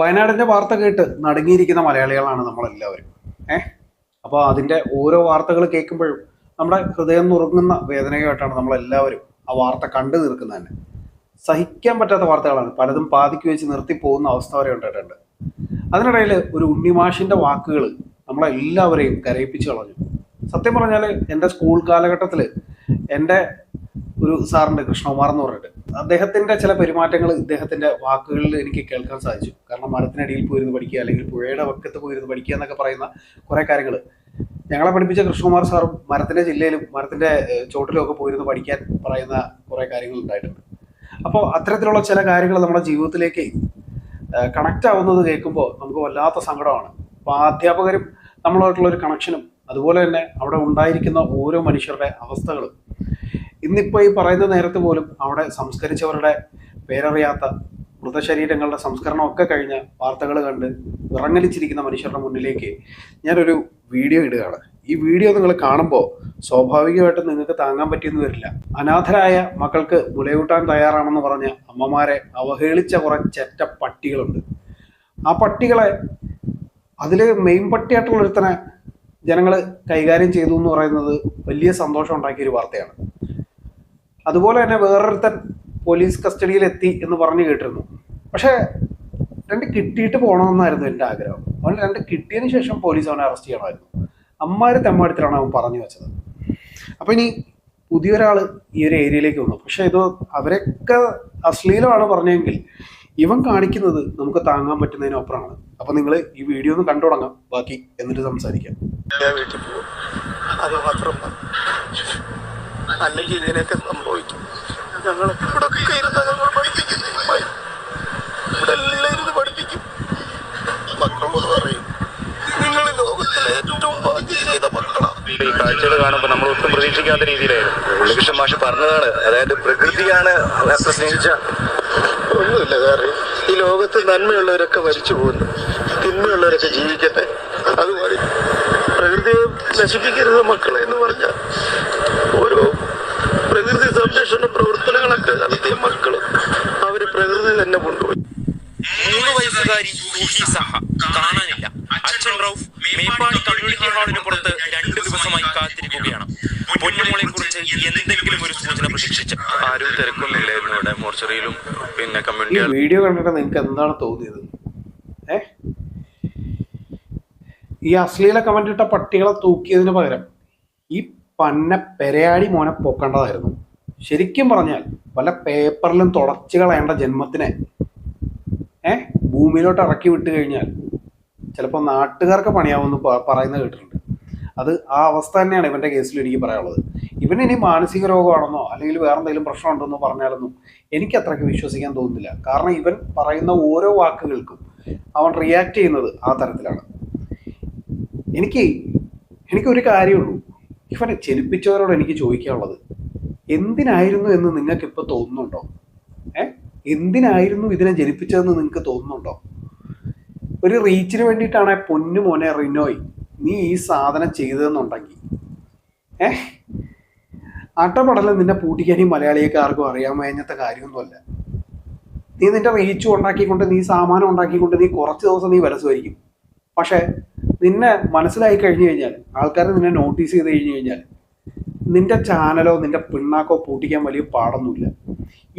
വയനാടിന്റെ വാർത്ത കേട്ട് നടുങ്ങിയിരിക്കുന്ന മലയാളികളാണ് നമ്മളെല്ലാവരും. ഏഹ് അപ്പോൾ അതിന്റെ ഓരോ വാർത്തകൾ കേൾക്കുമ്പോഴും നമ്മുടെ ഹൃദയം നുറുങ്ങുന്ന വേദനയായിട്ടാണ് നമ്മളെല്ലാവരും ആ വാർത്ത കണ്ടു നിൽക്കുന്നത് തന്നെ. സഹിക്കാൻ പറ്റാത്ത വാർത്തകളാണ്. പലതും പാതിക്ക് വെച്ച് നിർത്തി പോകുന്ന അവസ്ഥ വരെ ഉണ്ടായിട്ടുണ്ട്. അതിനിടയിൽ ഒരു ഉണ്ണിമാഷിന്റെ വാക്കുകൾ നമ്മളെല്ലാവരെയും കരയിപ്പിച്ച് കളഞ്ഞു. സത്യം പറഞ്ഞാൽ എന്റെ സ്കൂൾ കാലഘട്ടത്തിൽ എന്റെ ഒരു സാറുണ്ട് കൃഷ്ണകുമാർ എന്ന് പറഞ്ഞിട്ട്. അദ്ദേഹത്തിന്റെ ചില പെരുമാറ്റങ്ങൾ ഇദ്ദേഹത്തിന്റെ വാക്കുകളിൽ എനിക്ക് കേൾക്കാൻ സാധിച്ചു. കാരണം മരത്തിനടിയിൽ പോയിരുന്ന് പഠിക്കുക അല്ലെങ്കിൽ പുഴയുടെ വക്കത്ത് പോയിരുന്ന് പഠിക്കുക എന്നൊക്കെ പറയുന്ന കുറെ കാര്യങ്ങൾ ഞങ്ങളെ പഠിപ്പിച്ച കൃഷ്ണകുമാർ സാറും മരത്തിന്റെ ജില്ലയിലും മരത്തിന്റെ ചോട്ടിലും ഒക്കെ പോയിരുന്ന് പഠിക്കാൻ പറയുന്ന കുറെ കാര്യങ്ങൾ ഉണ്ടായിട്ടുണ്ട്. അപ്പോൾ അത്തരത്തിലുള്ള ചില കാര്യങ്ങൾ നമ്മുടെ ജീവിതത്തിലേക്ക് കണക്റ്റ് ആവുന്നത് കേൾക്കുമ്പോൾ നമുക്ക് വല്ലാത്ത സങ്കടമാണ്. അപ്പോൾ ആ അധ്യാപകരും നമ്മളായിട്ടുള്ള ഒരു കണക്ഷനും അതുപോലെ തന്നെ അവിടെ ഉണ്ടായിരിക്കുന്ന ഓരോ മനുഷ്യരുടെ അവസ്ഥകളും ഇന്നിപ്പോൾ ഈ പറയുന്ന നേരത്ത് പോലും അവിടെ സംസ്കരിച്ചവരുടെ പേരറിയാത്ത മൃതശരീരങ്ങളുടെ സംസ്കരണം ഒക്കെ കഴിഞ്ഞ വാർത്തകൾ കണ്ട് വിറങ്ങലിച്ചിരിക്കുന്ന മനുഷ്യരുടെ മുന്നിലേക്ക് ഞാനൊരു വീഡിയോ ഇടുകയാണ്. ഈ വീഡിയോ നിങ്ങൾ കാണുമ്പോൾ സ്വാഭാവികമായിട്ടും നിങ്ങൾക്ക് താങ്ങാൻ പറ്റിയെന്ന് വരില്ല. അനാഥരായ മക്കൾക്ക് മുലയൂട്ടാൻ തയ്യാറാണെന്ന് പറഞ്ഞ അമ്മമാരെ അവഹേളിച്ച കുറേ പട്ടികളുണ്ട്. ആ പട്ടികളെ അതിൽ മെയിൻ പട്ടിയായിട്ടുള്ള ഒരുത്തനെ ജനങ്ങൾ കൈകാര്യം ചെയ്തു എന്ന് പറയുന്നത് വലിയ സന്തോഷം ഉണ്ടാക്കിയ ഒരു വാർത്തയാണ്. അതുപോലെ തന്നെ വേറൊരുത്തൻ പോലീസ് കസ്റ്റഡിയിൽ എത്തി എന്ന് പറഞ്ഞു കേട്ടിരുന്നു. പക്ഷേ രണ്ട് കിട്ടിയിട്ട് പോകണമെന്നായിരുന്നു എന്റെ ആഗ്രഹം. അവൻ രണ്ട് കിട്ടിയതിന് ശേഷം പോലീസ് അവനെ അറസ്റ്റ് ചെയ്യണമായിരുന്നു. അമ്മാര് തെമ്മാടത്തിലാണ് അവൻ പറഞ്ഞു വെച്ചത്. അപ്പം ഇനി പുതിയൊരാൾ ഈ ഒരു ഏരിയയിലേക്ക് വന്നു. പക്ഷേ ഇത് അവരൊക്കെ അശ്ലീലമാണ് പറഞ്ഞെങ്കിൽ ഇവൻ കാണിക്കുന്നത് നമുക്ക് താങ്ങാൻ പറ്റുന്നതിനപ്പുറമാണ് അപ്പം നിങ്ങൾ ഈ വീഡിയോ ഒന്ന് കണ്ടു തുടങ്ങാം. ബാക്കി എന്നിട്ട് സംസാരിക്കാം. വീട്ടിൽ പോകും അത് മാത്രം മതി. അല്ലെങ്കിൽ ഇതിനൊക്കെ സംഭവിക്കും. ഞങ്ങൾ ഇവിടെ ഇരുന്ന് ഞങ്ങൾ പഠിപ്പിക്കും. ഇവിടെ എല്ലാം ഇരുന്ന് പഠിപ്പിക്കും. മക്കളോട് പറയും നിങ്ങൾ ഈ ലോകത്തിലെ ഏറ്റവും ഭാഗ്യം ചെയ്ത മക്കളാണ് ഈ കാഴ്ചകൾ കാണുമ്പോൾ നമ്മൾ ഒട്ടും പ്രതീക്ഷിക്കാത്ത രീതിയിലായിരുന്നു. ഉണ്ണികൃഷ്ണൻ മാഷ് പറഞ്ഞതാണ്. അതായത് പ്രകൃതിയാണ് സ്നേഹിച്ച. ഒന്നുമില്ല കാരണം ഈ ലോകത്ത് നന്മയുള്ളവരൊക്കെ മരിച്ചു പോകുന്നു. തിന്മയുള്ളവരൊക്കെ ജീവിക്കട്ടെ. അതുപോലെ മതി. പ്രകൃതിയെ നശിപ്പിക്കരുത് മക്കളെ എന്ന് പറഞ്ഞാൽ. സംരക്ഷണ പ്രവർത്തനങ്ങളൊക്കെ നടത്തിയ മക്കൾ അവർ പ്രകൃതി തന്നെ കൊണ്ടുപോയി. മൂന്ന് വയസ്സുകാരി സൂഫി സഹ കാണാനില്ല. അച്ഛൻ റൌഫ് മേപ്പാടി കമ്മ്യൂണിറ്റി ഹാളിന് പുറത്ത് രണ്ടു ദിവസമായി കാത്തിരിക്കുകയാണ്. പൊന്നുമോളെ കുറിച്ച് എന്തെങ്കിലും ഒരു സൂചന പ്രതീക്ഷിച്ച്. ആരും തിരക്കൊന്നുമില്ലായിരുന്നു ഇവിടെ. മോർച്ചറിയിലും പിന്നെ കമ്മ്യൂണിറ്റി വീഡിയോ കണ്ടിട്ട് നിങ്ങൾക്ക് എന്താണ് തോന്നിയത്? ഏ? ഈ അശ്ലീല കമന്റ് ഇട്ട പട്ടികളെ തൂക്കിയതിന് പകരം ഈ പന്ന പെരയാടി മോനെ പൊക്കേണ്ടതായിരുന്നു. ശരിക്കും പറഞ്ഞാൽ വല്ല പേപ്പറിലും തുടച്ചു കളയേണ്ട ജന്മത്തിനെ ഏ ഭൂമിയിലോട്ട് ഇറക്കി വിട്ട് കഴിഞ്ഞാൽ ചിലപ്പോൾ നാട്ടുകാർക്ക് പണിയാവുമെന്ന് പറയുന്നത് കേട്ടിട്ടുണ്ട്. അത് ആ അവസ്ഥ തന്നെയാണ് ഇവന്റെ കേസിൽ എനിക്ക് പറയാനുള്ളത്. ഇവന് ഇനി മാനസിക രോഗമാണെന്നോ അല്ലെങ്കിൽ വേറെ എന്തെങ്കിലും പ്രശ്നമുണ്ടെന്നോ പറഞ്ഞാലൊന്നും എനിക്ക് അത്രയ്ക്ക് വിശ്വസിക്കാൻ തോന്നുന്നില്ല. കാരണം ഇവൻ പറയുന്ന ഓരോ വാക്കുകൾക്കും അവൻ റിയാക്ട് ചെയ്യുന്നത് ആ തരത്തിലാണ്. എനിക്ക് എനിക്കൊരു കാര്യമുള്ളൂ. ഇവനെ ജനിപ്പിച്ചവരോട് എനിക്ക് ചോദിക്കാനുള്ളത്. എന്തിനായിരുന്നു എന്ന് നിങ്ങൾക്ക് ഇപ്പോൾ തോന്നുന്നുണ്ടോ? ഏ? എന്തിനായിരുന്നു ഇതിനെ ജനിപ്പിച്ചതെന്ന് നിങ്ങൾക്ക് തോന്നുന്നുണ്ടോ? ഒരു റീച്ചിന് വേണ്ടിയിട്ടാണ് പൊന്നു മോനെ റിനോയ് നീ ഈ സാധനം ചെയ്തതെന്നുണ്ടെങ്കിൽ. ഏ? അട്ടപടലം നിന്നെ പൂട്ടിക്കാൻ ഈ മലയാളിയൊക്കെ ആർക്കും അറിയാൻ കഴിഞ്ഞത്തെ കാര്യമൊന്നുമല്ല. നീ നിന്റെ റീച്ച് ഉണ്ടാക്കിക്കൊണ്ട് നീ സാമാനം ഉണ്ടാക്കിക്കൊണ്ട് നീ കുറച്ച് ദിവസം നീ വിലസുമായിരിക്കും പക്ഷേ നിന്നെ മനസ്സിലായി കഴിഞ്ഞു കഴിഞ്ഞാൽ ആൾക്കാർ നിന്നെ നോട്ടീസ് ചെയ്ത് കഴിഞ്ഞു കഴിഞ്ഞാൽ നിന്റെ ചാനലോ നിന്റെ പിണ്ണാക്കോ പൂട്ടിക്കാൻ വലിയ പാടൊന്നുമില്ല.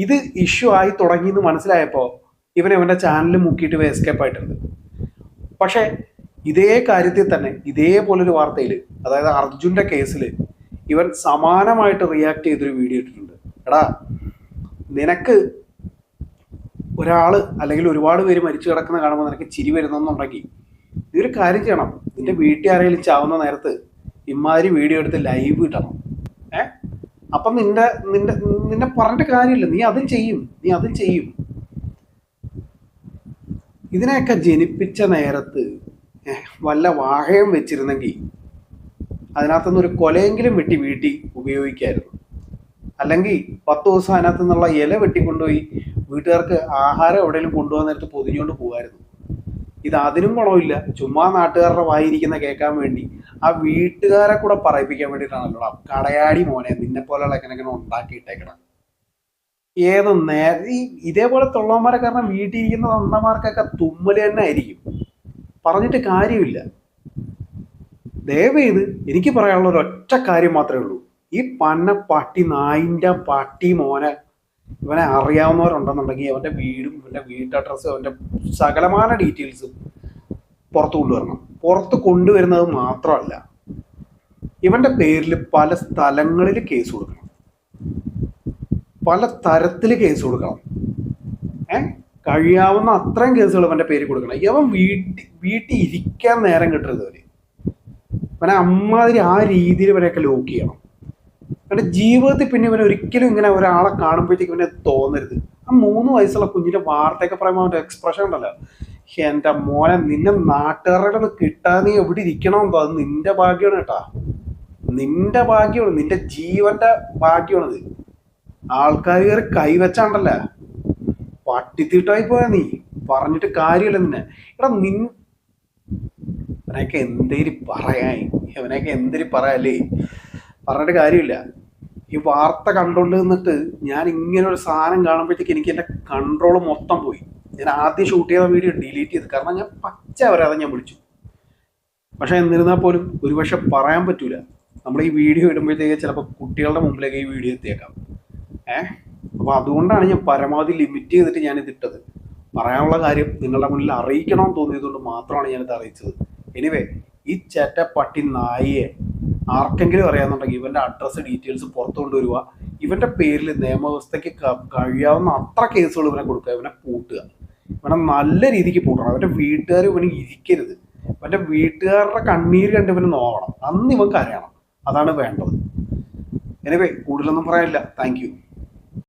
ഇത് ഇഷ്യൂ ആയി തുടങ്ങി എന്ന് മനസ്സിലായപ്പോൾ ഇവൻ ഇവന്റെ ചാനൽ മുക്കിയിട്ട് ഇവ എസ്കേപ്പ് ആയിട്ടുണ്ട്. പക്ഷേ ഇതേ കാര്യത്തിൽ തന്നെ ഇതേപോലൊരു വാർത്തയിൽ അതായത് അർജുന്റെ കേസിൽ ഇവൻ സമാനമായിട്ട് റിയാക്ട് ചെയ്തൊരു വീഡിയോ ഇട്ടിട്ടുണ്ട്. എടാ നിനക്ക് ഒരാൾ അല്ലെങ്കിൽ ഒരുപാട് പേര് മരിച്ചു കിടക്കുന്ന കാണുമ്പോൾ നിനക്ക് ചിരി വരുന്നെന്നുണ്ടെങ്കിൽ നീ ഒരു കാര്യം ചെയ്യണം. നിന്റെ ആരെങ്കിലും ചാവുന്ന നേരത്ത് ഇമാതിരി വീഡിയോ എടുത്ത് ലൈവ് ഇടണം. അപ്പം നിന്റെ നിന്റെ നിന്നെ പറഞ്ഞിട്ട് കാര്യമില്ല. നീ അതും ചെയ്യും. നീ അതും ചെയ്യും. ഇതിനെയൊക്കെ ജനിപ്പിച്ച നേരത്ത് വല്ല വാഴയും വെച്ചിരുന്നെങ്കിൽ അതിനകത്തുനിന്ന് ഒരു കൊലയെങ്കിലും വെട്ടി വീട്ടി ഉപയോഗിക്കായിരുന്നു. അല്ലെങ്കിൽ പത്ത് ദിവസം അതിനകത്തുനിന്നുള്ള ഇല വെട്ടിക്കൊണ്ടുപോയി വീട്ടുകാർക്ക് ആഹാരം എവിടെയെങ്കിലും കൊണ്ടുപോകാൻ നേരത്ത് പൊതിഞ്ഞുകൊണ്ട് പോകുമായിരുന്നു ഇത് അതിനും കുളമില്ല ചുമ്മാ നാട്ടുകാരുടെ വായിരിക്കുന്ന കേൾക്കാൻ വേണ്ടി. ആ വീട്ടുകാരെ കൂടെ പറയിപ്പിക്കാൻ വേണ്ടിയിട്ടാണല്ലോ കടയാടി മോനെ നിന്നെ പോലെയുള്ള എങ്ങനെ ഉണ്ടാക്കിയിട്ടേക്കണം. ഏത് നേരം ഈ ഇതേപോലെ തൊള്ളവന്മാരെ കാരണം വീട്ടിൽ ഇരിക്കുന്ന അന്നമാർക്കൊക്കെ തുമ്മൽ തന്നെ ആയിരിക്കും. പറഞ്ഞിട്ട് കാര്യമില്ല. ദയവേത് എനിക്ക് പറയാനുള്ള ഒരൊറ്റ കാര്യം മാത്രമേ ഉള്ളൂ. ഈ പന്ന പട്ടി നായിന്റെ പട്ടി മോനെ ഇവനെ അറിയാവുന്നവരുണ്ടെന്നുണ്ടെങ്കിൽ അവന്റെ വീടും ഇവന്റെ വീട്ട് അഡ്രസ്സും അവന്റെ സകലമാന ഡീറ്റെയിൽസും പുറത്ത് കൊണ്ടുവരണം. പുറത്ത് കൊണ്ടുവരുന്നത് മാത്രമല്ല ഇവന്റെ പേരിൽ പല സ്ഥലങ്ങളിൽ കേസ് കൊടുക്കണം. പല തരത്തിൽ കേസ് കൊടുക്കണം. ഏ? കഴിയാവുന്ന അത്രയും കേസുകൾ ഇവന്റെ പേരിൽ കൊടുക്കണം. ഇവൻ വീട്ടിൽ വീട്ടിൽ ഇരിക്കാൻ നേരം കിട്ടരുത് അവന്. ഇവനെ അമ്മാതിരി ആ രീതിയിൽ ഇവരെയൊക്കെ ലോക്ക് ചെയ്യണം. അവന്റെ ജീവിതത്തിൽ പിന്നെ ഇവൻ ഒരിക്കലും ഇങ്ങനെ ഒരാളെ കാണുമ്പോഴത്തേക്ക് ഇവനെ തോന്നരുത്. ആ മൂന്ന് വയസ്സുള്ള കുഞ്ഞിന്റെ വാർത്തയൊക്കെ പറയുമ്പോൾ അവന്റെ എക്സ്പ്രഷൻ ഉണ്ടല്ലോ. എന്റെ മോനെ നിന്നെ നാട്ടുകാരുടെ കിട്ടാതെ നീ എവിടെ ഇരിക്കണമെന്നോ അത് നിന്റെ ഭാഗ്യമാണ് കേട്ടാ. നിന്റെ ഭാഗ്യമാണ്. നിന്റെ ജീവന്റെ ഭാഗ്യമാണത്. ആൾക്കാർ കയറി കൈവച്ചാണ്ടല്ല പട്ടിത്തീട്ടായി പോയാ നീ. പറഞ്ഞിട്ട് കാര്യമില്ല നിന്നെ. എടാ നിൻ അവനൊക്കെ എന്തേരി പറയാൻ. ഇവനൊക്കെ എന്തേരി പറയാല്ലേ? പറഞ്ഞിട്ട് കാര്യമില്ല. ഈ വാർത്ത കണ്ടോണ്ട് നിന്നിട്ട് ഞാൻ ഇങ്ങനെ ഒരു സാധനം കാണുമ്പോഴത്തേക്ക് എനിക്ക് എന്റെ കൺട്രോൾ മൊത്തം പോയി. ഞാൻ ആദ്യം ഷൂട്ട് ചെയ്ത വീഡിയോ ഡിലീറ്റ് ചെയ്ത്. കാരണം ഞാൻ പച്ച വരാതെ ഞാൻ വിളിച്ചു. പക്ഷെ എന്നിരുന്നാൽ പോലും ഒരുപക്ഷെ പറയാൻ പറ്റൂല. നമ്മൾ ഈ വീഡിയോ ഇടുമ്പോഴത്തേക്ക് ചിലപ്പോൾ കുട്ടികളുടെ മുമ്പിലേക്ക് ഈ വീഡിയോ എത്തിയേക്കാം. ഏഹ് അപ്പോൾ അതുകൊണ്ടാണ് ഞാൻ പരമാവധി ലിമിറ്റ് ചെയ്തിട്ട് ഞാൻ ഇതിട്ടത്. പറയാനുള്ള കാര്യം നിങ്ങളുടെ മുന്നിൽ അറിയിക്കണമെന്ന് തോന്നിയതുകൊണ്ട് മാത്രമാണ് ഞാനിത് അറിയിച്ചത്. എനിവേ ഈ ചേട്ട പട്ടി നായിയെ ആർക്കെങ്കിലും അറിയാന്നുണ്ടെങ്കിൽ ഇവന്റെ അഡ്രസ് ഡീറ്റെയിൽസ് പുറത്തു കൊണ്ടുവരിക ഇവന്റെ പേരിൽ നിയമവ്യവസ്ഥയ്ക്ക് കഴിയാവുന്ന അത്ര കേസുകൾ ഇവനെ കൊടുക്കുക. ഇവനെ പൂട്ടുക. ഇവനെ നല്ല രീതിക്ക് പൂട്ടണം. അവന്റെ വീട്ടുകാർ ഇവന് ഇരിക്കരുത്. അവന്റെ വീട്ടുകാരുടെ കണ്ണീര് കണ്ട് ഇവന് നോക്കണം അന്ന് ഇവൻ കരയണം. അതാണ് വേണ്ടത്. എനിവേ കൂടുതലൊന്നും പറയാനില്ല. താങ്ക്